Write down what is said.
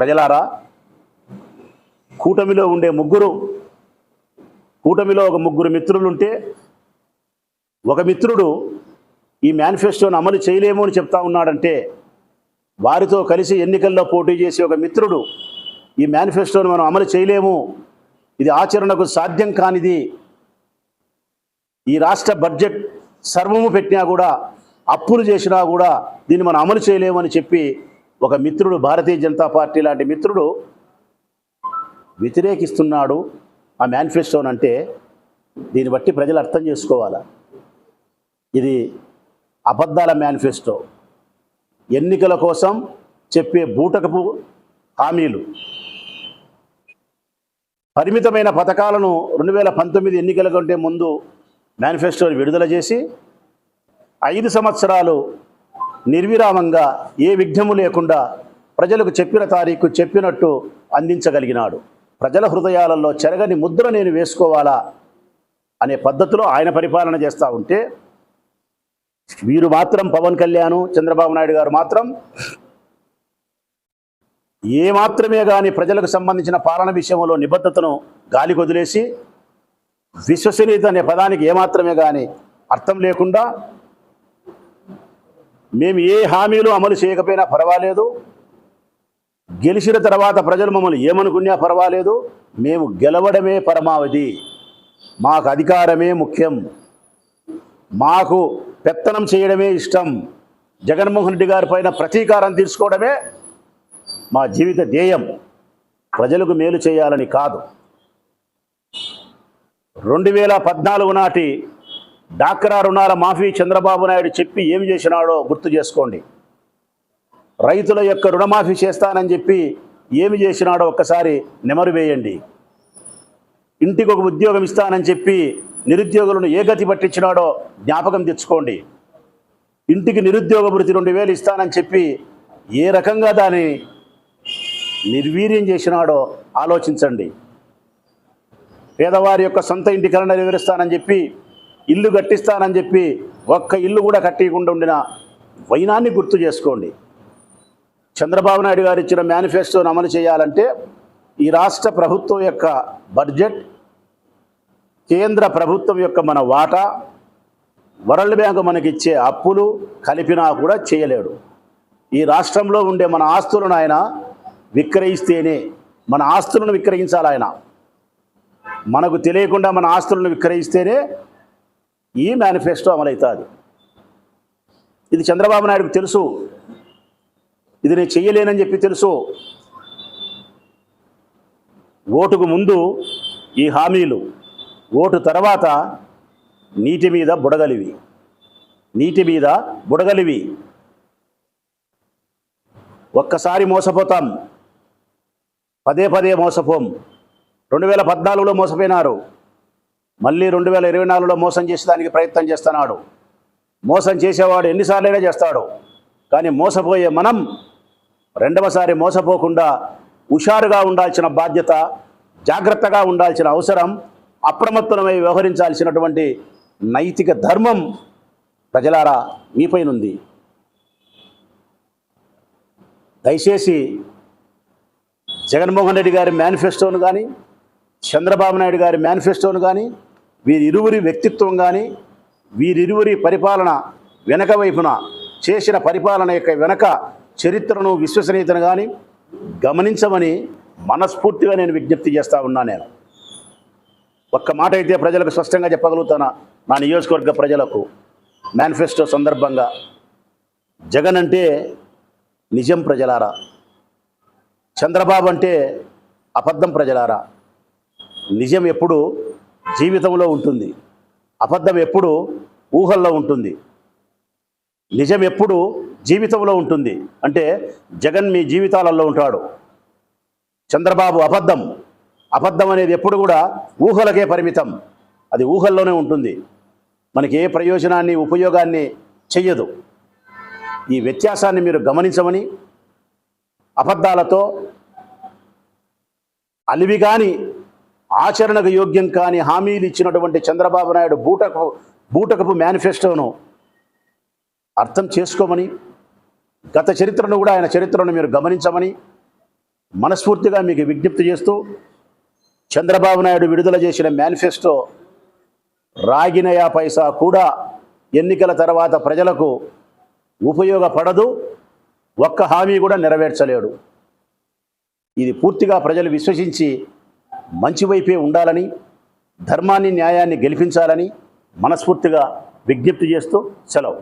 ప్రజలారా కూటమిలో ఉండే ముగ్గురు కూటమిలో ఒక ముగ్గురు మిత్రులుంటే ఒక మిత్రుడు ఈ మేనిఫెస్టోను అమలు చేయలేము అని చెప్తా ఉన్నాడంటే వారితో కలిసి ఎన్నికల్లో పోటీ చేసే ఒక మిత్రుడు ఈ మేనిఫెస్టోను మనం అమలు చేయలేము. ఇది ఆచరణకు సాధ్యం కానిది. ఈ రాష్ట్ర బడ్జెట్ సర్వము పెట్టినా కూడా అప్పులు చేసినా కూడా దీన్ని మనం అమలు చేయలేమని చెప్పి ఒక మిత్రుడు భారతీయ జనతా పార్టీ లాంటి మిత్రుడు వ్యతిరేకిస్తున్నాడు ఆ మేనిఫెస్టోని అంటే దీన్ని బట్టి ప్రజలు అర్థం చేసుకోవాలా? ఇది అబద్ధాల మేనిఫెస్టో ఎన్నికల కోసం చెప్పే బూటకపు హామీలు. పరిమితమైన పథకాలను రెండు వేల పంతొమ్మిది ఎన్నికల కంటే ముందు మేనిఫెస్టోని విడుదల చేసి ఐదు సంవత్సరాలు నిర్విరామంగా ఏ విఘ్నము లేకుండా ప్రజలకు చెప్పిన తారీఖు చెప్పినట్టు అందించగలిగినాడు. ప్రజల హృదయాలలో చెరగని ముద్ర నేను వేసుకోవాలా అనే పద్ధతిలో ఆయన పరిపాలన చేస్తూ ఉంటే వీరు మాత్రం పవన్ కళ్యాణ్ చంద్రబాబు నాయుడు గారు మాత్రం ఏ మాత్రమే కానీ ప్రజలకు సంబంధించిన పాలన విషయంలో నిబద్ధతను గాలి వదిలేసి విశ్వసనీయత అనే పదానికి ఏమాత్రమే కానీ అర్థం లేకుండా మేము ఏ హామీలు అమలు చేయకపోయినా పర్వాలేదు. గెలిచిన తర్వాత ప్రజలు మమ్మల్ని ఏమనుకున్నా పర్వాలేదు. మేము గెలవడమే పరమావధి. మాకు అధికారమే ముఖ్యం. మాకు పెత్తనం చేయడమే ఇష్టం. జగన్మోహన్ రెడ్డి గారి పైన ప్రతీకారం తీర్చుకోవడమే మా జీవిత ధ్యేయం. ప్రజలకు మేలు చేయాలని కాదు. రెండు వేల పద్నాలుగు నాటి డాక్రా రుణాల మాఫీ చంద్రబాబు నాయుడు చెప్పి ఏమి చేసినాడో గుర్తు చేసుకోండి. రైతుల యొక్క రుణమాఫీ చేస్తానని చెప్పి ఏమి చేసినాడో ఒక్కసారి నెమరు వేయండి. ఇంటికి ఒక ఉద్యోగం ఇస్తానని చెప్పి నిరుద్యోగులను ఏ గతి పట్టించినాడో జ్ఞాపకం తెచ్చుకోండి. ఇంటికి నిరుద్యోగ భృతి రెండు వేలు ఇస్తానని చెప్పి ఏ రకంగా దాన్ని నిర్వీర్యం చేసినాడో ఆలోచించండి. పేదవారి యొక్క సొంత ఇంటి కళ నెరవేరుస్తానని చెప్పి ఇల్లు కట్టిస్తానని చెప్పి ఒక్క ఇల్లు కూడా కట్టకుండా ఉండిన వైనాన్ని గుర్తు చేసుకోండి. చంద్రబాబు నాయుడు గారు ఇచ్చిన మేనిఫెస్టోను అమలు చేయాలంటే ఈ రాష్ట్ర ప్రభుత్వం యొక్క బడ్జెట్ కేంద్ర ప్రభుత్వం యొక్క మన వాటా వరల్డ్ బ్యాంకు మనకిచ్చే అప్పులు కలిపినా కూడా చేయలేడు. ఈ రాష్ట్రంలో ఉండే మన ఆస్తులను ఆయన విక్రయిస్తేనే మన ఆస్తులను విక్రయించాలి ఆయన. మనకు తెలియకుండా మన ఆస్తులను విక్రయిస్తేనే ఈ మేనిఫెస్టో అమలవుతుంది ఇది చంద్రబాబు నాయుడుకు తెలుసు. ఇది నేను చెయ్యలేనని చెప్పి తెలుసు. ఓటుకు ముందు ఈ హామీలు ఓటు తర్వాత నీటి మీద బుడగలివి. నీటి మీద బుడగలివి. ఒక్కసారి మోసపోతాం. పదే పదే మోసపోం. రెండు వేల పద్నాలుగులో మోసపోయినారు. మళ్ళీ రెండు వేల ఇరవై నాలుగులో మోసం చేసేదానికి ప్రయత్నం చేస్తున్నాడు. మోసం చేసేవాడు ఎన్నిసార్లైనా చేస్తాడు. కానీ మోసపోయే మనం రెండవసారి మోసపోకుండా హుషారుగా ఉండాల్సిన బాధ్యత జాగ్రత్తగా ఉండాల్సిన అవసరం అప్రమత్తమై వ్యవహరించాల్సినటువంటి నైతిక ధర్మం ప్రజలారా మీపైనుంది దయచేసి జగన్మోహన్ రెడ్డి గారి మేనిఫెస్టోను కానీ చంద్రబాబు నాయుడు గారి మేనిఫెస్టోను కానీ వీరిరువురి వ్యక్తిత్వం కానీ వీరిరువురి పరిపాలన వెనక వైపున చేసిన పరిపాలన యొక్క వెనక చరిత్రను విశ్వసనీయతను కానీ గమనించమని మనస్ఫూర్తిగా నేను విజ్ఞప్తి చేస్తా ఉన్నా నేను. ఒక్క మాట అయితే ప్రజలకు స్పష్టంగా చెప్పగలుగుతానా? నా నియోజకవర్గ ప్రజలకు మేనిఫెస్టో సందర్భంగా జగన్ అంటే నిజం ప్రజలారా? చంద్రబాబు అంటే అబద్ధం ప్రజలారా? నిజం ఎప్పుడు జీవితంలో ఉంటుంది. అబద్ధం ఎప్పుడు ఊహల్లో ఉంటుంది. నిజం ఎప్పుడు జీవితంలో ఉంటుంది. అంటే జగన్ మీ జీవితాలలో ఉంటాడు. చంద్రబాబు అబద్ధం. అబద్ధం అనేది ఎప్పుడు కూడా ఊహలకే పరిమితం. అది ఊహల్లోనే ఉంటుంది. మనకి ఏ ప్రయోజనాన్ని ఉపయోగాన్ని చెయ్యదు. ఈ వ్యత్యాసాన్ని మీరు గమనించమని అబద్ధాలతో అలివి కాని ఆచరణకు యోగ్యం కాని హామీలు ఇచ్చినటువంటి చంద్రబాబు నాయుడు బూటకు బూటకపు మేనిఫెస్టోను అర్థం చేసుకోమని గత చరిత్రను కూడా ఆయన చరిత్రను మీరు గమనించమని మనస్ఫూర్తిగా మీకు విజ్ఞప్తి చేస్తూ చంద్రబాబు నాయుడు విడుదల చేసిన మేనిఫెస్టో రాగినయా పైసా కూడా ఎన్నికల తర్వాత ప్రజలకు ఉపయోగపడదు ఒక్క హామీ కూడా నెరవేర్చలేడు. ఇది పూర్తిగా ప్రజలు విశ్వసించి మంచి వైపే ఉండాలని ధర్మాన్ని న్యాయాన్ని గెలిపించాలని మనస్ఫూర్తిగా విజ్ఞప్తి చేస్తూ సెలవు.